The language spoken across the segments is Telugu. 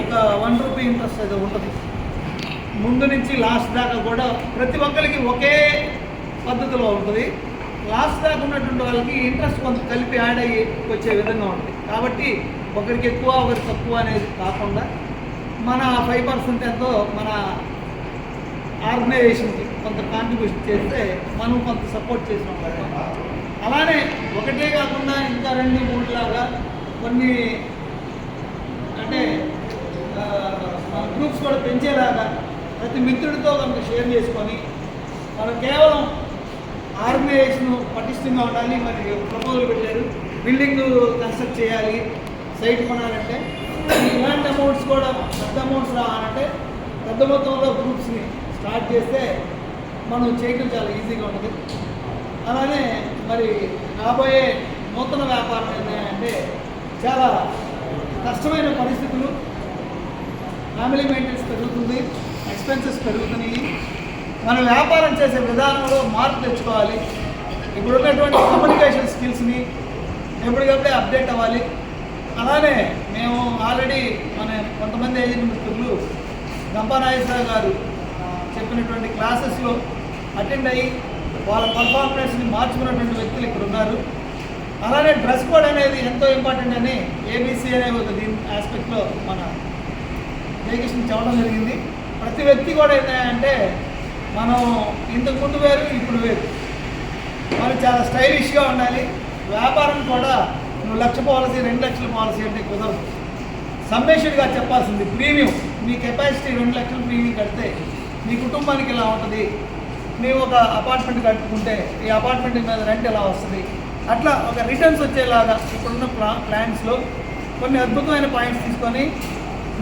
ఒక వన్ రూపీ ఇంట్రెస్ట్ అయితే ఉంటుంది. ముందు నుంచి లాస్ట్ దాకా కూడా ప్రతి ఒక్కరికి ఒకే పద్ధతిలో ఉంటుంది. లాస్ట్ దాకా ఉన్నటువంటి వాళ్ళకి ఇంట్రెస్ట్ కొంత కలిపి యాడ్ అయ్యి వచ్చే విధంగా ఉంటుంది. కాబట్టి ఒకరికి ఎక్కువ ఒకరికి తక్కువ అనేది కాకుండా మన ఫైవ్ పర్సెంట్ ఎంతో మన ఆర్గనైజేషన్కి కొంత కాంట్రిబ్యూషన్ చేస్తే మనం కొంత సపోర్ట్ చేసిన అలానే ఒకటే కాకుండా ఇంకా రెండు మూడు లాగా కొన్ని అంటే ఆ, మన గ్రూప్స్ కూడా పెంచేలాగా ప్రతి మిత్రుడితో కనుక షేర్ చేసుకొని మనం కేవలం ఆర్గనైజేషన్ పటిష్టంగా ఉండాలి మరి ప్రపోజల్ పెట్టారు. బిల్డింగ్ కన్స్ట్రక్ట్ చేయాలి సైట్ కొనాలంటే ఇలాంటి అమౌంట్స్ కూడా పెద్ద అమౌంట్స్ రావాలంటే పెద్ద మొత్తంలో గ్రూప్స్ని స్టార్ట్ చేస్తే మనం చేయడం చాలా ఈజీగా ఉంటుంది. అలానే మరి రాబోయే నూతన వ్యాపారం ఏంటంటే చాలా కష్టమైన పరిస్థితులు. ఫ్యామిలీ మెయింటెనెన్స్ పెరుగుతుంది ఎక్స్పెన్సెస్ పెరుగుతున్నాయి. మనం వ్యాపారం చేసే విధానంలో మార్పు తెచ్చుకోవాలి. ఇప్పుడు ఉన్నటువంటి కమ్యూనికేషన్ స్కిల్స్ని ఎప్పటికప్పుడే అప్డేట్ అవ్వాలి. అలానే మేము ఆల్రెడీ మన కొంతమంది ఏజెంట్ మిత్రులు గంపా గారు చెప్పినటువంటి క్లాసెస్లో అటెండ్ అయ్యి వాళ్ళ పర్ఫార్మెన్స్ని మార్చుకున్నటువంటి వ్యక్తులు ఇక్కడ ఉన్నారు. అలానే డ్రెస్ కోడ్ అనేది ఎంతో ఇంపార్టెంట్ అని ఏబీసీ అనే ఒక దీని ఆస్పెక్ట్లో మన జయకృష్ణ చెప్పడం జరిగింది. ప్రతి వ్యక్తి కూడా ఏంటంటే మనం ఇంతకు ముందు వేరు ఇప్పుడు వేరు. మనం చాలా స్టైలిష్గా ఉండాలి. వ్యాపారం కూడా నువ్వు లక్ష పాలసీ రెండు లక్షల పాలసీ అంటే కుదరదు. సమ్మేషన్గా చెప్పాల్సింది ప్రీమియం. మీ కెపాసిటీ రెండు లక్షల ప్రీమియం కడితే మీ కుటుంబానికి ఇలా ఉంటుంది? మేము ఒక అపార్ట్మెంట్ కట్టుకుంటే ఈ అపార్ట్మెంట్ మీద రెంట్ ఎలా వస్తుంది? అట్లా ఒక రిటర్న్స్ వచ్చేలాగా ఇప్పుడున్న ప్లా ప్లాన్స్లో కొన్ని అద్భుతమైన పాయింట్స్ తీసుకొని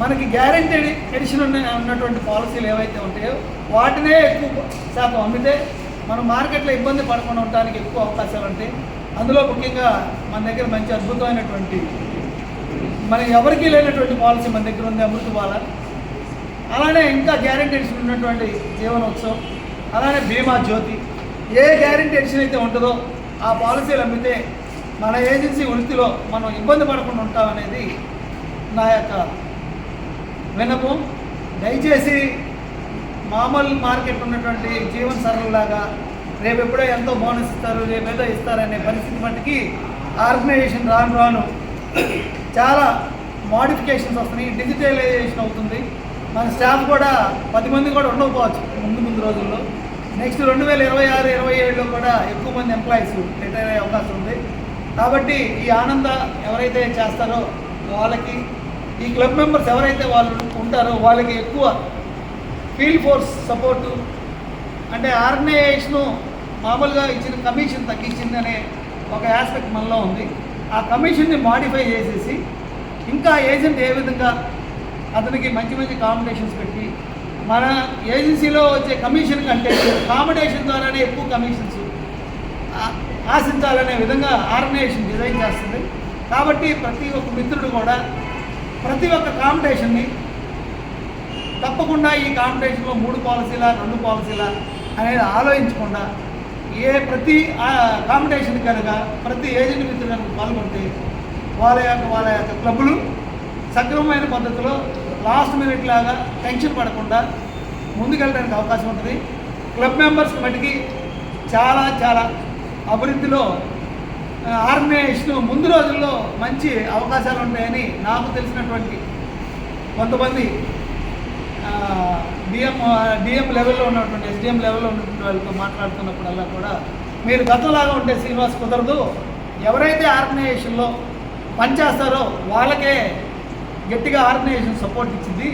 మనకి గ్యారంటీడ్ ఎడిషన్ ఉన్న ఉన్నటువంటి పాలసీలు ఏవైతే ఉంటాయో వాటినే ఎక్కువ శాతం అమ్మితే మనం మార్కెట్లో ఇబ్బంది పడకుండా ఉండడానికి ఎక్కువ అవకాశాలు ఉంటాయి. అందులో ముఖ్యంగా మన దగ్గర మంచి అద్భుతమైనటువంటి మన ఎవరికీ లేనటువంటి పాలసీ మన దగ్గర ఉంది అమృతబాల అలానే ఇంకా గ్యారెంటీ ఎడిషన్ ఉన్నటువంటి జీవనోత్సవం అలానే బీమా జ్యోతి. ఏ గ్యారెంటీ ఎడిషన్ అయితే ఉంటుందో ఆ పాలసీలు అమ్మితే మన ఏజెన్సీ వృత్తిలో మనం ఇబ్బంది పడకుండా ఉంటామనేది నా యొక్క వినము దయచేసి మామూలు మార్కెట్ ఉన్నటువంటి జీవన సరళలాగా రేపు ఎప్పుడో ఎంతో బోనస్ ఇస్తారు రేపు ఏదో ఇస్తారనే పరిస్థితి మట్టుకి ఆర్గనైజేషన్ రాను రాను చాలా మోడిఫికేషన్స్ వస్తున్నాయి డిజిటలైజేషన్ అవుతుంది. మన స్టాఫ్ కూడా పది మంది కూడా ఉండకపోవచ్చు ముందు ముందు రోజుల్లో. నెక్స్ట్ రెండు వేల ఇరవై ఆరు ఇరవై ఏడులో కూడా ఎక్కువ మంది ఎంప్లాయీస్ రిటైర్ అయ్యే అవకాశం ఉంది. కాబట్టి ఈ ఆనంద ఎవరైతే చేస్తారో వాళ్ళకి ఈ క్లబ్ మెంబర్స్ ఎవరైతే వాళ్ళు ఉంటారో వాళ్ళకి ఎక్కువ ఫీల్డ్ ఫోర్స్ సపోర్టు అంటే ఆర్గనైజేషను మామూలుగా ఇచ్చిన కమిషన్ తగ్గించిందనే ఒక ఆస్పెక్ట్ మనలో ఉంది. ఆ కమిషన్ని మాడిఫై చేసేసి ఇంకా ఏజెంట్ ఏ విధంగా అతనికి మంచి మంచి కాంపిటీషన్స్ పెట్టి మన ఏజెన్సీలో వచ్చే కమిషన్ కంటే కాంపిటీషన్ ద్వారానే ఎక్కువ కమిషన్స్ ఆశించాలనే విధంగా ఆర్గనైజేషన్ డిజైన్ చేస్తుంది. కాబట్టి ప్రతి ఒక్క మిత్రుడు కూడా ప్రతి ఒక్క కాంపిటీషన్ని తప్పకుండా ఈ కాంపిటీషన్లో మూడు పాలసీలా రెండు పాలసీలా అనేది ఆలోచించకుండా ఏ ప్రతి కాంపిటీషన్ కనుక ప్రతి ఏజెంట్ మిత్రులు కనుక పాల్గొంటే వాళ్ళ యొక్క వాళ్ళ యొక్క క్లబ్బులు సక్రమమైన పద్ధతిలో లాస్ట్ మినిట్ లాగా టెన్షన్ పడకుండా ముందుకెళ్ళడానికి అవకాశం ఉంటుంది. క్లబ్ మెంబర్స్ మటుకి చాలా చాలా అభివృద్ధిలో ఆ, ఆర్గనైజేషన్ ముందు రోజుల్లో మంచి అవకాశాలు ఉంటాయని నాకు తెలిసినటువంటి కొంతమంది డిఎం డిఎం లెవెల్లో ఉన్నటువంటి ఎస్డిఎం లెవెల్లో ఉన్నటువంటి వాళ్ళతో మాట్లాడుతున్నప్పుడల్లా కూడా మీరు గతంలాగా ఉంటే శ్రీనివాస్ కుదరదు. ఎవరైతే ఆర్గనైజేషన్లో పనిచేస్తారో వాళ్ళకే గట్టిగా ఆర్గనైజేషన్ సపోర్ట్ ఇచ్చింది